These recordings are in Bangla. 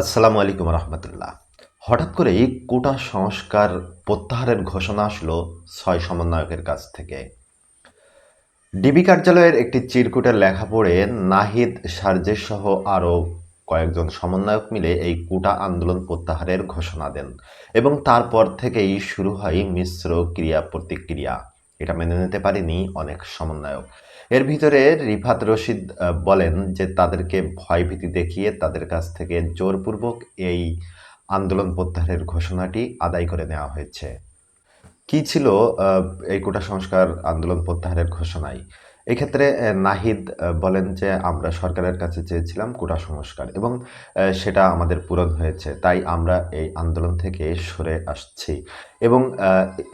আসসালামু আলাইকুম রহমতুল্লাহ। হঠাৎ করেই কোটা সংস্কার প্রত্যাহারের ঘোষণা আসলো ছয় সমন্বয়কের কাছ থেকে। ডিবি কার্যালয়ের একটি চিরকুটের লেখা পড়ে, নাহিদ সার্জেস সহ আরও কয়েকজন সমন্বয়ক মিলে এই কোটা আন্দোলন প্রত্যাহারের ঘোষণা দেন এবং তারপর থেকেই শুরু হয় মিশ্র ক্রিয়া প্রতিক্রিয়া এটা মেনে নিতে পারেনি অনেক সমন্বয়ক। এর ভিতরে রিফাত রশিদ বলেন যে তাদেরকে ভয়ভীতি দেখিয়ে তাদের কাছ থেকে জোরপূর্বক এই আন্দোলন প্রত্যাহারের ঘোষণাটি আদায় করে নেওয়া হয়েছে। কি ছিল এই কোটা সংস্কার আন্দোলন প্রত্যাহারের ঘোষণায়? এক্ষেত্রে নাহিদ বলেন যে, আমরা সরকারের কাছে চেয়েছিলাম কোটা সংস্কার এবং সেটা আমাদের পূরণ হয়েছে, তাই আমরা এই আন্দোলন থেকে সরে আসছি। এবং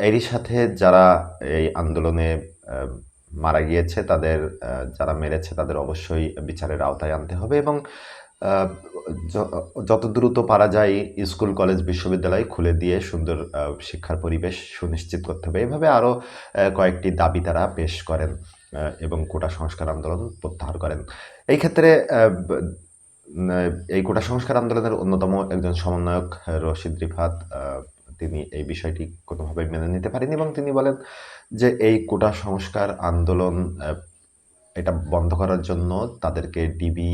এরই সাথে যারা এই আন্দোলনে মারা গিয়েছে, তাদের যারা মেরেছে, তাদের অবশ্যই বিচারের আওতায় আনতে হবে এবং যত দ্রুত পারা যায় স্কুল, কলেজ, বিশ্ববিদ্যালয় খুলে দিয়ে সুন্দর শিক্ষার পরিবেশ সুনিশ্চিত করতে হবে। এভাবে আরও কয়েকটি দাবি তারা পেশ করেন এবং কোটা সংস্কার আন্দোলন প্রত্যাহার করেন। এই ক্ষেত্রে এই কোটা সংস্কার আন্দোলনের অন্যতম একজন সমন্বয়ক রশিদ রিফাত তিনি এই বিষয়টি কোনোভাবে মেনে নিতে পারেন এবং তিনি বলেন যে এই কোটা সংস্কার আন্দোলন এটা বন্ধ করার জন্য তাদেরকে ডিবি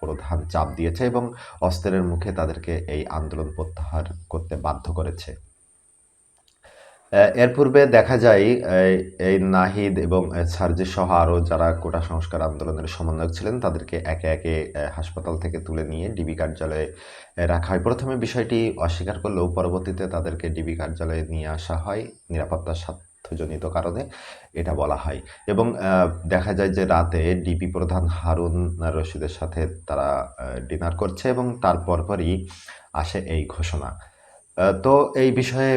প্রধান চাপ দিয়েছে এবং অস্ত্রের মুখে তাদেরকে এই আন্দোলন প্রত্যাহার করতে বাধ্য করেছে। এর পূর্বে দেখা যায় এই নাহিদ এবং সার্জি সহ আরও যারা কোটা সংস্কার আন্দোলনের সমন্বয়ক ছিলেন, তাদেরকে একে একে হাসপাতাল থেকে তুলে নিয়ে ডিবি কার্যালয়ে রাখা হয়। প্রথমে বিষয়টি অস্বীকার করলেও পরবর্তীতে তাদেরকে ডিবি কার্যালয়ে নিয়ে আসা হয়। নিরাপত্তার স্বার্থজনিত কারণে এটা বলা হয়। এবং দেখা যায় যে রাতে ডিবি প্রধান হারুন রশিদের সাথে তারা ডিনার করছে এবং তার পরপরই আসে এই ঘোষণা। তো এই বিষয়ে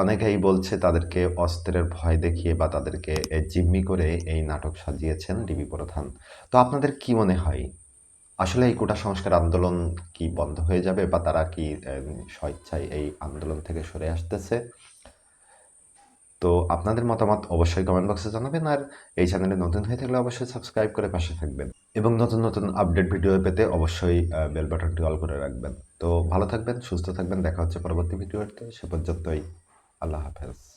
অনেকেই বলছে তাদেরকে অস্ত্রের ভয় দেখিয়ে বা তাদেরকে জিম্মি করে এই নাটক সাজিয়েছেন ডিবি প্রধান। তো আপনাদের কি মনে হয়? আসলে এই কোটা সংস্কার আন্দোলন কি বন্ধ হয়ে যাবে বা তারা কি স্বেচ্ছায় এই আন্দোলন থেকে সরে আসতেছে? তো আপনাদের মতামত অবশ্যই কমেন্ট বক্সে জানাবেন আর এই চ্যানেলে নতুন হয়ে থাকলে অবশ্যই সাবস্ক্রাইব করে পাশে থাকবেন এবং নতুন নতুন আপডেট ভিডিও পেতে অবশ্যই বেল বাটনটি অল করে রাখবেন। তো ভালো থাকবেন, সুস্থ থাকবেন, দেখা হচ্ছে পরবর্তী ভিডিওতে সে পর্যন্তই, আল্লাহ হাফেজ।